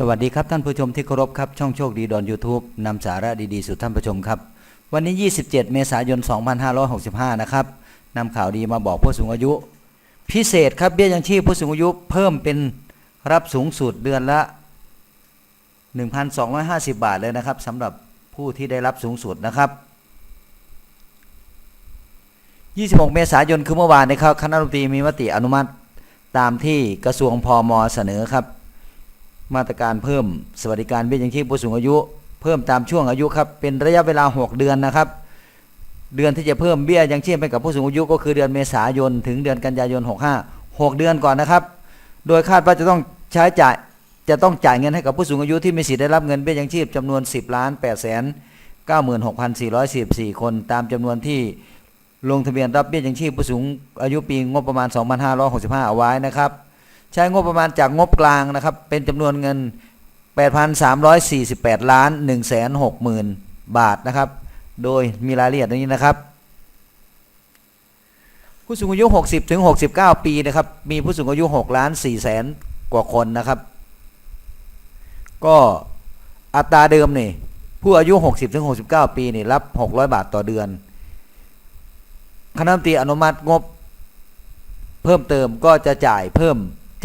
สวัสดีครับท่านผู้ชมที่เคารพครับช่องโชคดีดอน YouTube นำสาระดีๆ สู่ท่านผู้ชมครับ วันนี้ 27 เมษายน 2565 นะครับนำข่าวดีมาบอกผู้สูงอายุ พิเศษครับเบี้ยยังชีพผู้สูงอายุเพิ่มเป็นรับสูงสุดเดือนละ 1,250 บาทเลยนะครับสำหรับผู้ที่ได้รับสูงสุดนะครับ 26 เมษายนคือเมื่อวานนะครับคณะรัฐมนตรีมีมติอนุมัติตามที่กระทรวงพอมเสนอครับ มาตรการเพิ่มสวัสดิการเบี้ยยังชีพผู้สูงอายุ เพิ่มตามช่วงอายุครับเป็นระยะเวลา 6 เดือนนะครับ เดือนที่จะเพิ่มเบี้ยยังชีพให้กับผู้สูงอายุก็คือเดือนเมษายนถึงเดือนกันยายน 65 6 เดือนก่อนนะครับ โดยคาดว่าจะต้องใช้จ่ายจะต้องจ่ายเงินให้กับผู้สูงอายุที่มีสิทธิ์ได้รับเงินเบี้ยยังชีพจำนวน 10ล้าน8แสน96,444 คนตามจำนวนที่ลงทะเบียนรับเบี้ยยังชีพผู้สูงอายุปีงบประมาณ 2565 เอาไว้นะครับ ใช้งบประมาณจากงบกลางนะครับ เป็นจำนวนเงิน 8,348 ล้าน 160,000 บาทนะครับ โดยมีรายละเอียดอย่างนี้นะครับผู้สูงอายุ 60 ถึง 69 ปีนะครับ มีผู้สูงอายุ 6 ล้าน4แสนกว่าคนนะครับ ก็อัตราเดิมนี่ ผู้อายุ 60 ถึง 69 ปีนี่รับ 600 บาทต่อเดือน คณะมนตรีอนุมัติงบ เพิ่มเติมก็จะจ่ายเพิ่ม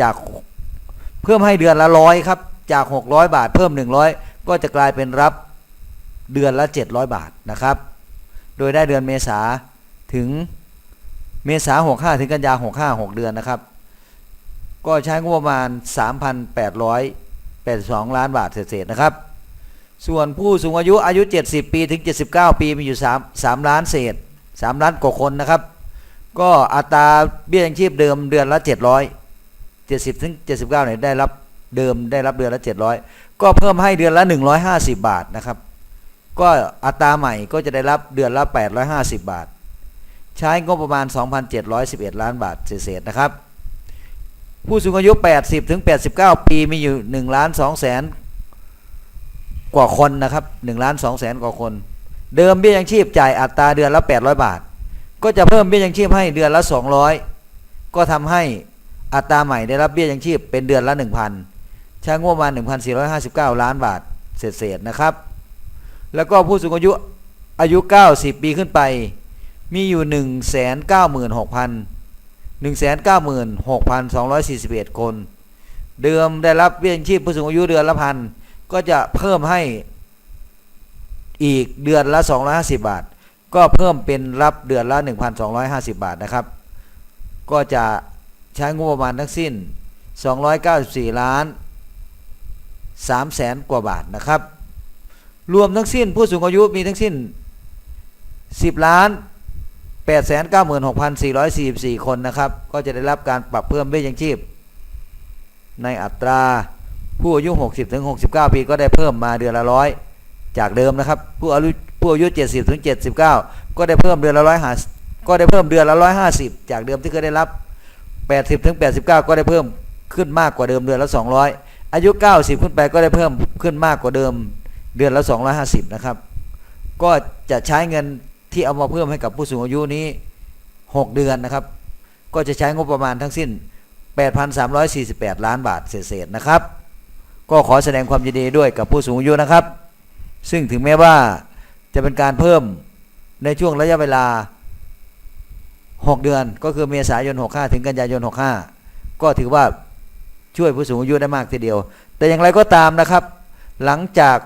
จากเพิ่มให้เดือนละร้อยครับ จาก 600 บาท เพิ่ม 100 ก็จะกลายเป็นรับเดือนละ 700 บาทนะครับ โดยได้เดือนเมษาถึงเมษา65 ถึงกันยา65 6 เดือนนะครับ ก็ใช้งบประมาณ 3,882 ล้านบาทเศษๆนะครับ ส่วนผู้สูงอายุอายุ 70 ปีถึง 79 ปีมีอยู่ 3 3 ล้านเศษ 3 ล้านกว่าคนนะครับ ก็อัตราเบี้ยยังชีพเดิมเดือนละ 700 70ถึง79เนี่ยได้รับเดิมได้รับเดือนละ 700 ก็เพิ่มให้เดือนละ 150 บาทนะครับ ก็อัตราใหม่ก็จะได้รับเดือนละ 850 บาท ใช้งบประมาณ 2,711 ล้านบาทเศษนะครับ ผู้สูงอายุ 80ถึง89 ปีมีอยู่1ล้าน2แสนกว่าคนนะครับ1ล้าน2แสนกว่าคน เดิมเบี้ยยังชีพจ่ายอัตราเดือนละ 800 บาท ก็จะเพิ่มเบี้ยยังชีพให้เดือนละ 200 ก็ทำให้ อัตราใหม่ได้รับเบี้ยยังชีพเป็นเดือนละ 1,000ใช้งบประมาณ 1,459 ล้านบาทเศษๆนะครับ แล้วก็ผู้สูงอายุอายุ 90 ปีขึ้นไป มีอยู่ 196,000 196,241 คน เดิมได้รับเบี้ยยังชีพผู้สูงอายุเดือนละพันก็จะเพิ่มให้อีกเดือนละ 250 บาท ก็เพิ่มเป็นรับเดือนละ 1,250 บาทนะครับ ก็จะ ใช้งบประมาณทั้งสิ้น 294 ล้าน3แสนกว่าบาทนะครับ รวมทั้งสิ้นผู้สูงอายุมีทั้งสิ้น 10 ล้าน896,444 คนนะครับ ก็จะได้รับการปรับเพิ่มเบี้ยยังชีพ ในอัตราผู้อายุ 60ถึง69 ปีก็ได้เพิ่มมาเดือนละร้อยจากเดิมนะครับ ผู้อายุผู้อายุ 70ถึง79 ก็ได้เพิ่มเดือนละร้อยหาก็ได้เพิ่มเดือนละร้อยห้าสิบจากเดิมที่เคยได้รับ 80ถึง89 ก็ได้เพิ่มขึ้นมากกว่าเดิมเดือนละ 200 อายุ 90 ขึ้นไปก็ได้เพิ่มขึ้นมากกว่าเดิมเดือนละ 250 นะครับ ก็จะใช้เงินที่เอามาเพิ่มให้กับผู้สูงอายุนี้ 6 เดือนนะครับ ก็จะใช้งบประมาณทั้งสิ้น 8,348 ล้านบาทเศษๆนะครับ ก็ขอแสดงความยินดีด้วยกับผู้สูงอายุนะครับ ซึ่งถึงแม้ว่าจะเป็นการเพิ่มในช่วงระยะเวลา 6 เดือนก็คือเมษายน 65 ถึงกันยายน 65 ก็ถือว่าช่วยผู้สูงอายุได้มากทีเดียว แต่อย่างไรก็ตามนะครับ หลังจาก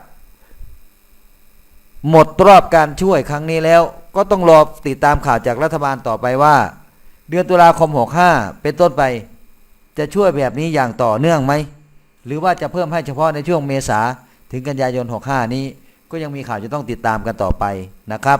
หมดรอบการช่วยครั้งนี้แล้ว ก็ต้องรอติดตามข่าวจากรัฐบาลต่อไปว่า เดือนตุลาคม 65 เป็นต้นไป จะช่วยแบบนี้อย่างต่อเนื่องไหม หรือว่าจะเพิ่มให้เฉพาะในช่วงเมษาถึงกันยายน 65 นี้ ก็ยังมีข่าวจะต้องติดตามกันต่อไปนะครับ